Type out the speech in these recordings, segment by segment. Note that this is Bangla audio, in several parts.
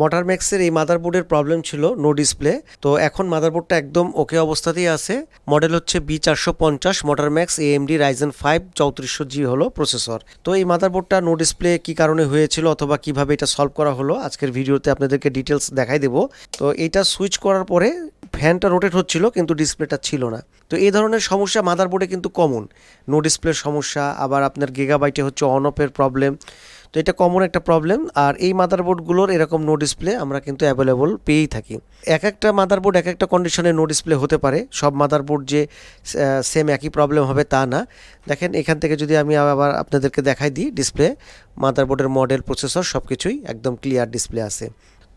মোটার ম্যাক্সের এই মাদারবোর্ডের প্রবলেম ছিল নো ডিসপ্লে তো এখন মাদারবোর্ডটা একদম ওকে অবস্থাতেই আছে। মডেল হচ্ছে বি চারশো পঞ্চাশ Mortar Max AMD Ryzen five চৌত্রিশশো জি হলো প্রসেসর তো এই মাদারবোর্ডটা নো ডিসপ্লে কি কারণে হয়েছিল অথবা কীভাবে এটা সলভ করা হলো, আজকের ভিডিওতে আপনাদেরকে ডিটেলস দেখাই দেবো। তো এটা সুইচ করার পরে ফ্যানটা রোটেট হচ্ছিল, কিন্তু ডিসপ্লেটা ছিল না। তো এই ধরনের সমস্যা মাদারবোর্ডে কিন্তু কমন নো ডিসপ্লের সমস্যা, আবার আপনার গেগাবাইটে হচ্ছে অন অফের প্রবলেম তো এটা কমন একটা প্রবলেম আর এই মাদারবোর্ডগুলোর এরকম নো ডিসপ্লে আমরা কিন্তু অ্যাভেলেবল পেয়েই থাকি। এক একটা মাদারবোর্ড এক একটা কন্ডিশনে নো ডিসপ্লে হতে পারে, সব মাদারবোর্ড যে সেম একই প্রবলেম হবে তা না। দেখেন, এখান থেকে যদি আমি আবার আপনাদেরকে দেখাই দিই ডিসপ্লে মাদারবোর্ডের মডেল প্রসেসর সব কিছুই একদম ক্লিয়ার ডিসপ্লে আছে।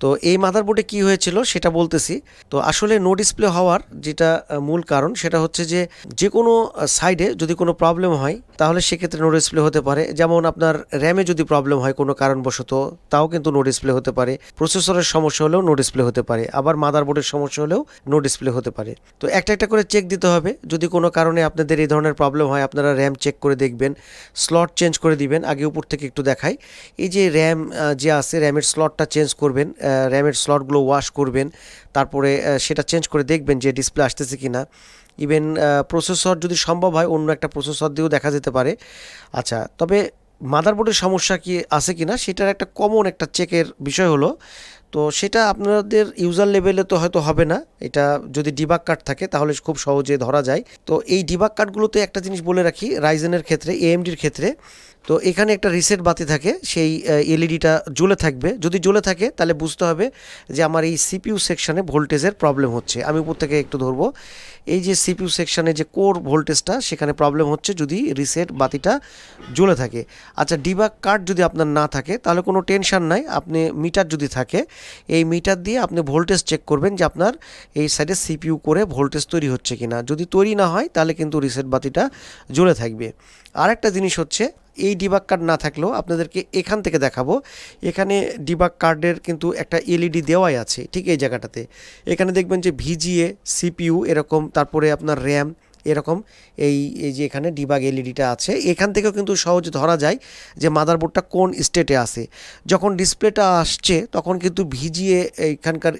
তো এই মাদারবোর্ডে কি হয়েছিল সেটা বলতেছি। তো আসলে নো ডিসপ্লে হওয়ার যেটা মূল কারণ সেটা হচ্ছে যে যে কোনো সাইডে যদি কোনো প্রবলেম হয়, তাহলে সেক্ষেত্রে নো ডিসপ্লে হতে পারে। যেমন আপনার র্যামে যদি প্রবলেম হয় কোনো কারণবশত, তাও কিন্তু নো ডিসপ্লে হতে পারে। প্রসেসরের সমস্যা হলেও নো ডিসপ্লে হতে পারে। আবার মাদারবোর্ডের সমস্যা হলেও নো ডিসপ্লে হতে পারে। তো একটা একটা করে চেক দিতে হবে। যদি কোনো কারণে আপনাদের এই ধরনের প্রবলেম হয়, আপনারা র্যাম চেক করে দেখবেন স্লট চেঞ্জ করে দিবেন, আগে উপর থেকে একটু দেখাই। এই যে র্যাম যে আছে র্যামের স্লটটা চেঞ্জ করবেন র্যামের স্লটগুলো ওয়াশ করবেন, তারপরে সেটা চেঞ্জ করে দেখবেন যে ডিসপ্লে আসতেছে কি না ইভেন প্রসেসর যদি সম্ভব হয়, অন্য একটা প্রসেসর দিয়েও দেখা যেতে পারে। আচ্ছা তবে মাদারবোর্ডের সমস্যা কি, আছে কি না সেটার একটা কমন একটা চেকের বিষয় হলো, তো সেটা আপনাদের ইউজার লেভেলে তো হয়তো হবে না। এটা যদি ডিবাক কার্ড থাকে, তাহলে খুব সহজে ধরা যায়। তো এই ডিবাক কার্ডগুলোতে একটা জিনিস বলে রাখি রাইজেনের ক্ষেত্রে এএমডির ক্ষেত্রে তো এখানে একটা রিসেট বাতি থাকে, সেই এলইডিটা জ্বলে থাকবে। যদি জ্বলে থাকে, তাহলে বুঝতে হবে যে আমার এই সিপিইউ সেকশানে ভোল্টেজের প্রবলেম হচ্ছে। আমি উপর থেকে একটু ধরবো। এই যে সিপিউ সেকশানে যে কোর ভোল্টেজটা সেখানে প্রবলেম হচ্ছে যদি রিসেট বাতিটা জ্বলে থাকে। আচ্ছা ডিবাগ কার্ড যদি আপনার না থাকে, তাহলে কোনো টেনশন নাই। আপনি মিটার যদি থাকে, এই মিটার দিয়ে আপনি ভোল্টেজ চেক করবেন যে আপনার এই সাইডে সিপিইউ করে ভোল্টেজ তৈরি হচ্ছে কিনা। যদি তৈরি না হয়, তাহলে কিন্তু রিসেট বাতিটা জ্বলে থাকবে। আরেকটা জিনিস হচ্ছে এই ডিবাগ কার্ড না থাকলেও আপনাদেরকে এখান থেকে দেখাবো। এখানে ডিবাগ কার্ডের কিন্তু একটা এলইডি দেওয়াই আছে, ঠিক এই জায়গাটাতে। এখানে দেখবেন যে ভিজিএ সিপিইউ এরকম, তারপরে আপনার র্যাম এরকম, এই এই যে এখানে ডিবাগ এলইডিটা আছে। এখান থেকেও কিন্তু সহজে ধরা যায় যে মাদারবোর্ডটা কোন স্টেটে আছে। যখন ডিসপ্লেটা আসছে, তখন কিন্তু ভিজিএ এখানকার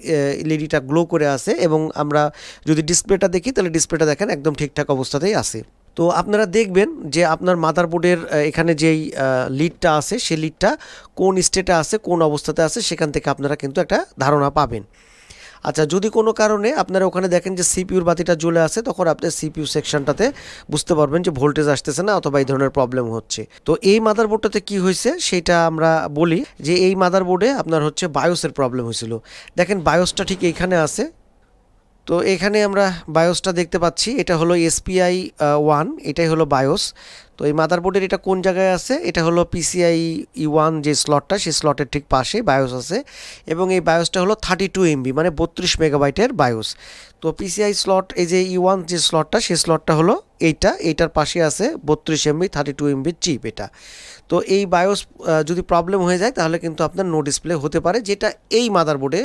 এলইডিটা গ্লো করে আসে এবং আমরা যদি ডিসপ্লেটা দেখি, তাহলে ডিসপ্লেটা দেখেন একদম ঠিকঠাক অবস্থাতেই আছে। তো আপনারা দেখবেন যে আপনার মাদারবোর্ডের এখানে যেই লিডটা আছে সেই লিডটা কোন স্টেটে আছে, কোন অবস্থাতে আছে, সেখান থেকে আপনারা কিন্তু একটা ধারণা পাবেন। আচ্ছা যদি কোনো কারণে আপনারা ওখানে দেখেন যে সিপিউর বাতিটা জ্বলে আছে, তখন আপনি সিপিইউ সেকশনটাতে বুঝতে পারবেন যে ভোল্টেজ আসতেছে না অথবা এই ধরনের প্রবলেম হচ্ছে। তো এই মাদারবোর্ডটাতে কি হয়েছে, সেটা আমরা বলি যে এই মাদারবোর্ডে আপনার হচ্ছে বায়োসের প্রবলেম হয়েছিল। দেখেন বায়োসটা ঠিক এইখানে আছে তো এখানে আমরা বায়োসটা দেখতে পাচ্ছি। এটা হলো এসপিআই ওয়ান এটাই হলো বায়োস। তো এই মাদারবোর্ডের এটা কোন জায়গায় আছে? এটা হলো পিসিআই ই ওয়ান যে স্লটটা সেই স্লটের ঠিক পাশে বায়োস আছে। এবং এই বায়োসটা হলো থার্টি টু এমবি মানে বত্রিশ মেগাবাইটের বায়োস। তো পিসিআই স্লট এই যে ই ওয়ান যে স্লটটা সেই স্লটটা হলো এইটা। এইটার পাশে আছে বত্রিশ এমবি থার্টি টু এমবির চিপ এটা। তো এই বায়োস যদি প্রবলেম হয়ে যায়, তাহলে কিন্তু আপনার নো ডিসপ্লে হতে পারে, যেটা এই মাদারবোর্ডে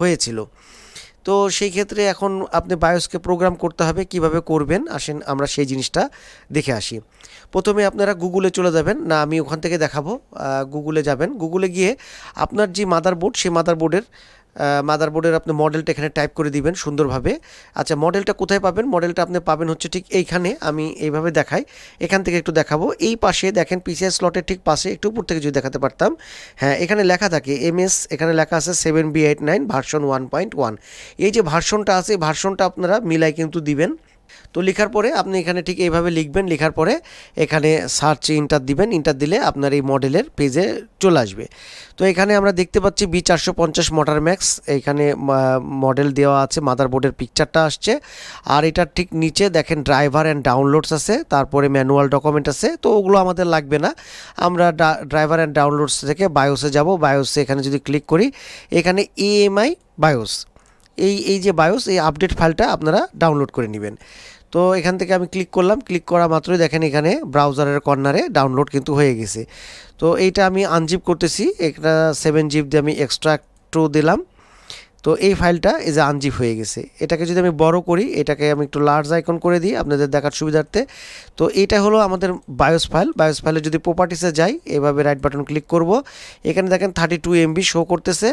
হয়েছিল। তো সেই ক্ষেত্রে এখন আপনি বায়োসকে প্রোগ্রাম করতে হবে, কীভাবে করবেন? আসেন আমরা সেই জিনিসটা দেখে আসি। প্রথমে আপনারা গুগলে চলে যাবেন। না, আমি ওখান থেকে দেখাবো। গুগলে যাবেন। গুগলে গিয়ে আপনার যে মাদারবোর্ড সেই মাদারবোর্ডের মাদারবোর্ডের আপনি মডেলটা এখানে টাইপ করে দিবেন সুন্দরভাবে। আচ্ছা মডেলটা কোথায় পাবেন? মডেলটা আপনি পাবেন হচ্ছে ঠিক এইখানে, আমি এইভাবে দেখাই। এখান থেকে একটু দেখাবো। এই পাশে দেখেন পিসিআই স্লটের ঠিক পাশে, একটু উপর থেকে যদি দেখাতে পারতাম হ্যাঁ এখানে লেখা থাকে এমএস এখানে লেখা আছে seven B eight nine version one point one এই যে ভার্সনটা আছে ভার্সনটা আপনারা মিলাই কিন্তু দিবেন। তো লেখার পরে আপনি এখানে ঠিক এইভাবে লিখবেন, লেখার পরে এখানে সার্চ ইন্টার দিবেন ইন্টার দিলে আপনার এই মডেলের পেজে চলে আসবে। তো এখানে আমরা দেখতে পাচ্ছি বি চারশো পঞ্চাশ মোটর ম্যাক্স এইখানে মডেল দেওয়া আছে মাদারবোর্ডের পিকচারটা আসছে। আর এটার ঠিক নিচে দেখেন ড্রাইভার অ্যান্ড ডাউনলোডস আছে, তারপরে ম্যানুয়াল ডকুমেন্ট আছে, তো ওগুলো আমাদের লাগবে না। আমরা ড্রাইভার অ্যান্ড ডাউনলোডস থেকে বায়োসে যাব বায়োসে এখানে যদি ক্লিক করি, এখানে ইএমআই বায়োস এই এই যে বায়োস এই আপডেট ফাইলটা আপনারা ডাউনলোড করে নেবেন। তো এখান থেকে আমি ক্লিক করলাম ক্লিক করা মাত্রই দেখেন এখানে ব্রাউজারের কর্নারে ডাউনলোড কিন্তু হয়ে গেছে। তো এইটা আমি আনজিপ করতেছি, একটা সেভেন জিপ দিয়ে আমি এক্সট্রা একটু দিলাম। তো এই ফাইলটা এই যে আনজিপ হয়ে গেছে। এটাকে যদি আমি বড় করি, এটাকে আমি একটু লার্জ আইকন করে দিই আপনাদের দেখার সুবিধার্থে। তো এটা হলো আমাদের বায়োস ফাইল বায়োস ফাইলে যদি প্রপার্টিসে যাই, এভাবে রাইট বাটন ক্লিক করব। এখানে দেখেন থার্টি টু এমবি শো করতেছে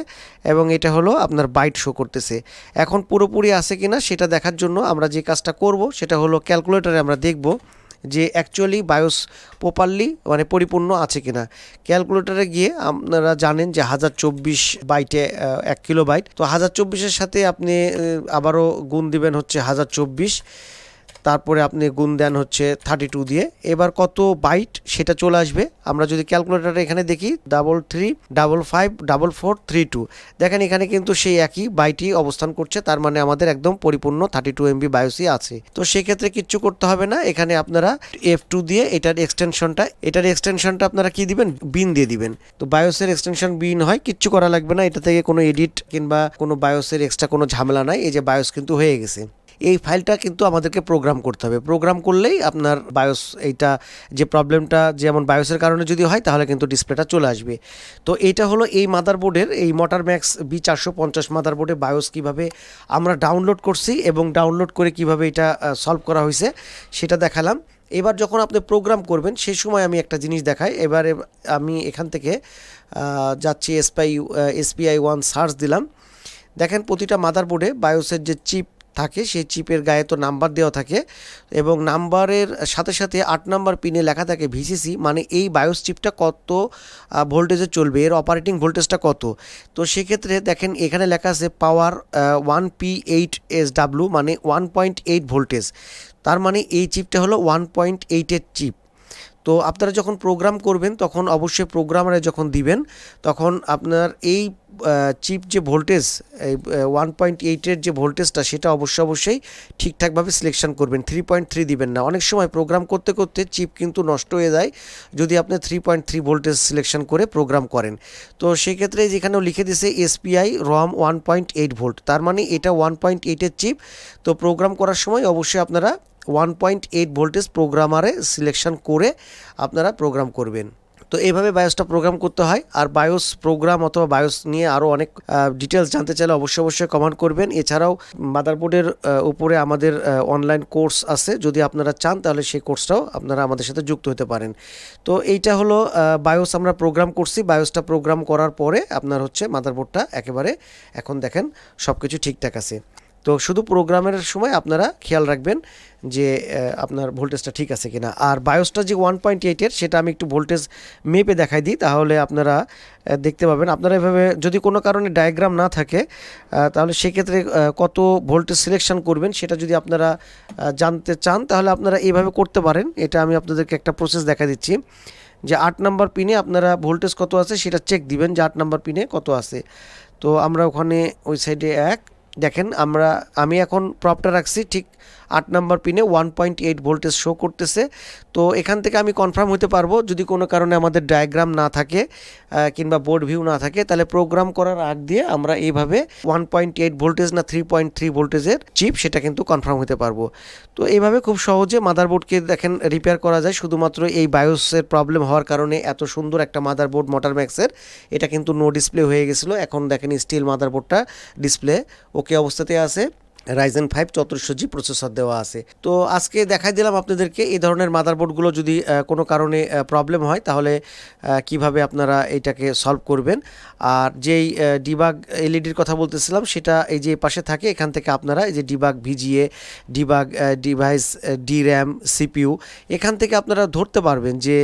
এবং এটা হলো আপনার বাইট শো করতেছে। এখন পুরোপুরি আছে কিনা সেটা দেখার জন্য আমরা যে কাজটা করব, সেটা হলো ক্যালকুলেটরে আমরা দেখব। যে অ্যাকচুয়ালি বায়োস প্রপারলি মানে পরিপূর্ণ আছে কিনা। ক্যালকুলেটরে গিয়ে আপনারা জানেন যে হাজার চব্বিশ বাইটে এক কিলো বাইট তো হাজার চব্বিশের সাথে আপনি আবারও গুণ দিবেন হচ্ছে হাজার চব্বিশ তারপরে আপনি গুণ দেন হচ্ছে থার্টি টু দিয়ে। এবার কত বাইট সেটা চলে আসবে? আমরা যদি ক্যালকুলেটারে এখানে দেখি double three double five double four three two দেখেন এখানে কিন্তু সেই একই বাইটই অবস্থান করছে, তার মানে আমাদের একদম পরিপূর্ণ থার্টি টু এমবি বায়োসই আছে। তো সেক্ষেত্রে কিচ্ছু করতে হবে না, এখানে আপনারা এফ টু দিয়ে এটার এক্সটেনশনটা এটার এক্সটেনশনটা আপনারা কি দিবেন? বিন দিয়ে দিবেন। তো বায়োসের এক্সটেনশন বিন হয়, কিচ্ছু করা লাগবে না, এটা থেকে কোনো এডিট কিংবা কোনো বায়োসের এক্সট্রা কোনো ঝামেলা নাই, এই যে বায়োস কিন্তু হয়ে গেছে। এই ফাইলটা কিন্তু আমাদেরকে প্রোগ্রাম করতে হবে। প্রোগ্রাম করলেই আপনার বায়োস এইটা যে প্রবলেমটা যেমন বায়োসের কারণে যদি হয়, তাহলে কিন্তু ডিসপ্লেটা চলে আসবে। তো এইটা হলো এই মাদারবোর্ডের এই মোটার ম্যাক্স বি চারশো পঞ্চাশ মাদারবোর্ডে বায়োস কীভাবে আমরা ডাউনলোড করছি এবং ডাউনলোড করে কীভাবে এটা সলভ করা হয়েছে, সেটা দেখালাম। এবার যখন আপনি প্রোগ্রাম করবেন সেই সময় আমি একটা জিনিস দেখাই। এবারে আমি এখান থেকে যাচ্ছি এসপিআই এসপিআই ওয়ান সার্চ দিলাম। দেখেন প্রতিটা মাদারবোর্ডে বায়োসের যে চিপ থাকে, সেই চিপের গায়ে তো নাম্বার দেওয়া থাকে এবং নাম্বারের সাথে সাথে আট নাম্বার পিনে লেখা থাকে ভিসিসি মানে এই বায়োস চিপটা কত ভোল্টেজে চলবে, এর অপারেটিং ভোল্টেজটা কত? তো সেক্ষেত্রে দেখেন এখানে লেখা আছে power one P eight S W মানে ওয়ান পয়েন্ট এইট ভোল্টেজ তার মানে এই চিপটা হলো ওয়ান পয়েন্ট এইটের চিপ। তো আপনারা যখন প্রোগ্রাম করবেন, তখন অবশ্যই প্রোগ্রামারে যখন দিবেন, তখন আপনার এই চিপ যে ভোল্টেজ এই ওয়ান পয়েন্ট এইটের যে ভোল্টেজটা সেটা অবশ্যই অবশ্যই ঠিকঠাকভাবে সিলেকশন করবেন। থ্রি পয়েন্ট থ্রি দিবেন না। অনেক সময় প্রোগ্রাম করতে করতে চিপ কিন্তু নষ্ট হয়ে যায়, যদি আপনি three point three voltage selection করে প্রোগ্রাম করেন। তো সেক্ষেত্রে যেখানেও লিখে দিছে SPI ROM one point eight volt তার মানে এটা ওয়ান পয়েন্ট এইটের চিপ তো প্রোগ্রাম করার সময় অবশ্যই আপনারা ওয়ান পয়েন্ট এইট ভোল্টেজ প্রোগ্রামারে সিলেকশন করে আপনারা প্রোগ্রাম করবেন। তো এইভাবে বায়োসটা প্রোগ্রাম করতে হয়। আর বায়োস প্রোগ্রাম অথবা বায়োস নিয়ে আরও অনেক ডিটেলস জানতে চাইলে অবশ্যই অবশ্যই কমেন্ট করবেন। এছাড়াও মাদারবোর্ডের উপরে আমাদের অনলাইন কোর্স আছে। যদি আপনারা চান তাহলে সেই কোর্সটাও আপনারা আমাদের সাথে যুক্ত হতে পারেন। তো এইটা হলো বায়োস আমরা প্রোগ্রাম করছি। বায়োসটা প্রোগ্রাম করার পরে আপনার হচ্ছে মাদারবোর্ডটা একেবারে এখন দেখেন সব কিছু ঠিকঠাক আছে। তো শুধু প্রোগ্রামের সময় আপনারা খেয়াল রাখবেন যে আপনার ভোল্টেজটা ঠিক আছে কিনা। আর বায়োসটা যে ওয়ান পয়েন্ট এইটের সেটা আমি একটু ভোল্টেজ মেপে দেখাই দিই, তাহলে আপনারা দেখতে পাবেন। আপনারা এভাবে যদি কোনো কারণে ডায়াগ্রাম না থাকে তাহলে সেক্ষেত্রে কত ভোল্টেজ সিলেকশন করবেন সেটা যদি আপনারা জানতে চান, তাহলে আপনারা এইভাবে করতে পারেন। এটা আমি আপনাদেরকে একটা প্রসেস দেখা দিচ্ছি যে আট নাম্বার পিনে আপনারা ভোল্টেজ কত আছে সেটা চেক দিবেন যে আট নাম্বার পিনে কত আছে। তো আমরা ওখানে, ওই সাইডে এক দেখেন আমরা, আমি এখন প্রপটা রাখছি, ঠিক আট নাম্বার পিনে one point eight voltage show করতেছে। তো এখান থেকে আমি কনফার্ম হতে পারব, যদি কোনো কারণে আমাদের ডায়াগ্রাম না থাকে কিংবা বোর্ড ভিউ না থাকে, তাহলে প্রোগ্রাম করার আগ দিয়ে আমরা এইভাবে ওয়ান পয়েন্ট এইট ভোল্টেজ না থ্রি পয়েন্ট থ্রি ভোল্টেজের চিপ সেটা কিন্তু কনফার্ম হতে পারব। তো এইভাবে খুব সহজে মাদারবোর্ডকে দেখেন রিপেয়ার করা যায়, শুধুমাত্র এই বায়োসের প্রবলেম হওয়ার কারণে এত সুন্দর একটা মাদারবোর্ড মোটার ম্যাক্সের এটা কিন্তু নো ডিসপ্লে হয়ে গেছিল, এখন দেখেন স্টিল মাদারবোর্ডটা ডিসপ্লে ওকে অবস্থাতে আছে। রাইজেন ফাইভ চতুর্শো জি প্রসেসর দেওয়া আছে। তো আজকে দেখাই দিলাম আপনাদেরকে এই ধরনের মাদারবোর্ডগুলো যদি কোনো কারণে প্রবলেম হয়, তাহলে কীভাবে আপনারা এটাকে সলভ করবেন। আর যেই ডিবাগ এলইডির কথা বলতেছিলাম, সেটা এই যে পাশে থাকে, এখান থেকে আপনারা এই যে debug VGA debug device D RAM CPU এখান থেকে আপনারা ধরতে পারবেন যে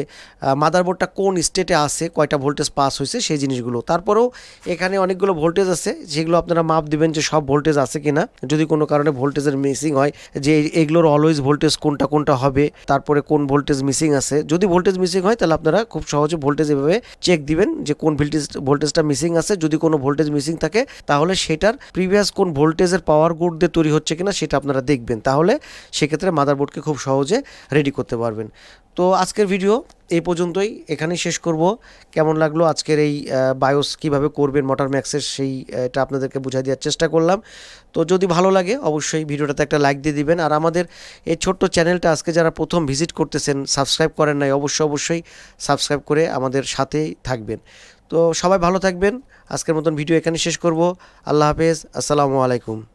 মাদারবোর্ডটা কোন স্টেটে আছে, কয়টা ভোল্টেজ পাস হয়েছে, সেই জিনিসগুলো। তারপরেও এখানে অনেকগুলো ভোল্টেজ আছে, যেগুলো আপনারা মাপ দিবেন যে সব ভোল্টেজ আছে কিনা। যদি কোনো কারণে ভোল্টেজের মিসিং হয়, যে এগুলোর অলওয়েজ ভোল্টেজ কোনটা কোনটা হবে, তারপরে কোন ভোল্টেজ মিসিং আছে। যদি ভোল্টেজ মিসিং হয়, তাহলে আপনারা খুব সহজে ভোল্টেজ এভাবে চেক দিবেন যে কোন ভোল্টেজ ভোল্টেজটা মিসিং আছে। যদি কোনো ভোল্টেজ মিসিং থাকে, তাহলে সেটার প্রিভিয়াস কোন ভোল্টেজের পাওয়ার গুড দিয়ে তৈরি হচ্ছে কিনা, সেটা আপনারা দেখবেন। তাহলে সেক্ষেত্রে মাদারবোর্ডকে খুব সহজে রেডি করতে পারবেন। তো আজকের ভিডিও এই পর্যন্তই। এখানেই শেষ করব। কেমন লাগল আজকের এই বায়োস কীভাবে করবেন মোটর ম্যাক্সের সেই এটা আপনাদেরকে বুঝাই দেওয়ার চেষ্টা করলাম। তো যদি ভালো লাগে অবশ্যই ভিডিওটাতে একটা লাইক দিয়ে দিবেন। আর আমাদের এই ছোট্ট চ্যানেলটা আজকে যারা প্রথম ভিজিট করতেছেন সাবস্ক্রাইব করেন নাই, অবশ্যই অবশ্যই সাবস্ক্রাইব করে আমাদের সাথেই থাকবেন। তো সবাই ভালো থাকবেন। আজকের মতন ভিডিও এখানে শেষ করব। আল্লাহ হাফেজ। আসসালামু আলাইকুম।